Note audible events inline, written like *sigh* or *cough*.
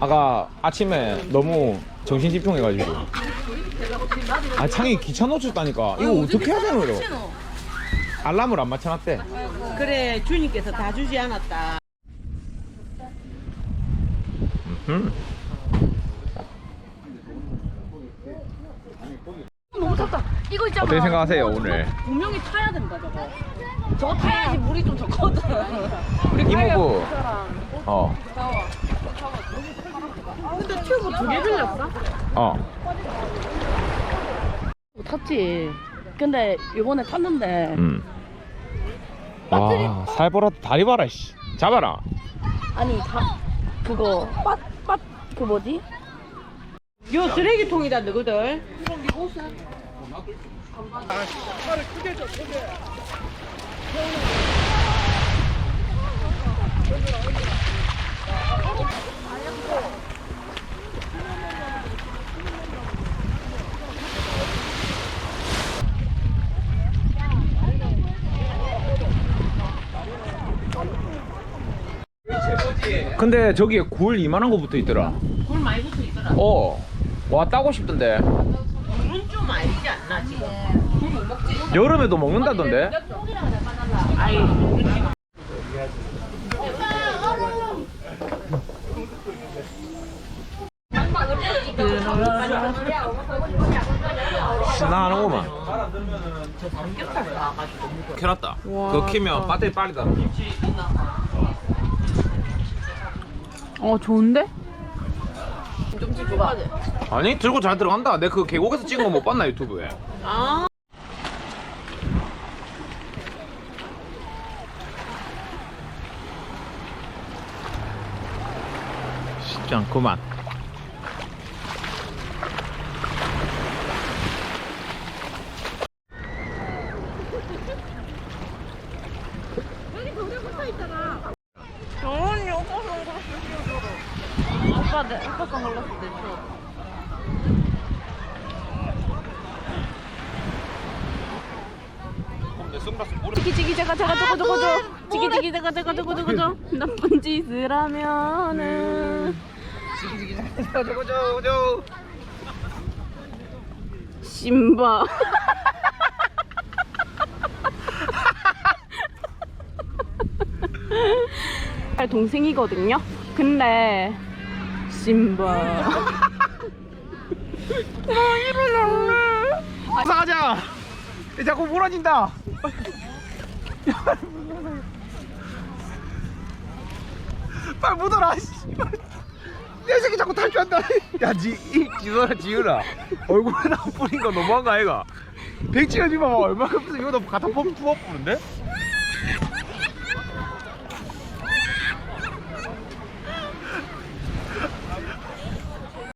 아까 아침에 너무 정신 집중해가지고 아 창이 기차 놓쳤다니까 이거 어떻게 해야 되는 거요 알람을 안 맞춰놨대 그래 주님께서 다 주지 않았다. 음. 너무 탔다. 이거 있잖아. 어떻게 생각하세요 오늘 분명히 타야 된다 저거. 저거 타야지 물이 좀 적거든. 우리 이모부 어 근데 튜브 두 개 빌렸어? 어. 탔지. 근데 이번에 탔는데 음. 와 살벌하다 다리 봐라 씨 잡아라 아니 다 그거 빳빳 그 뭐지? 요 쓰레기통이다 너희들. 근데 저기에 굴 이만한 거 붙어 있더라. 굴 많이 붙어 있더라. 어 와 따고 싶던데. 굴은 좀 아니지 않나 지금? 여름에도 먹는다던데? 아이 신나하는구만. 저 삼겹살 나와가지고 켜놨다. 그거 키면 배터리 빨리 다 어 좋은데? 좀 줘봐. 아니 들고 잘 들어간다 내 그 계곡에서 찍은 거 못 봤나 유튜브에 아. 쉽지 않구만 정원이 오빠 선글라스 오빠 내 오빠 선글라스 내줘. 지기 지기 제가 제가 저거 저거 저 지기 지기 제가 제가 저거 저거 저 *laughs* 나쁜 짓을 하면은. 저거 저거 저거 심바 *laughs* *laughs* 동생이거든요. 근데 심바 가자 자꾸 무너진다. 빨리 묻어라 내 새끼 자꾸 탈주한다. 야지 지선아 지은아. 얼굴에다 뿌린 거 너무한 거 아이가? 백지가 지금 급해서 이거 너 갖다 뽑 부어 뿌는데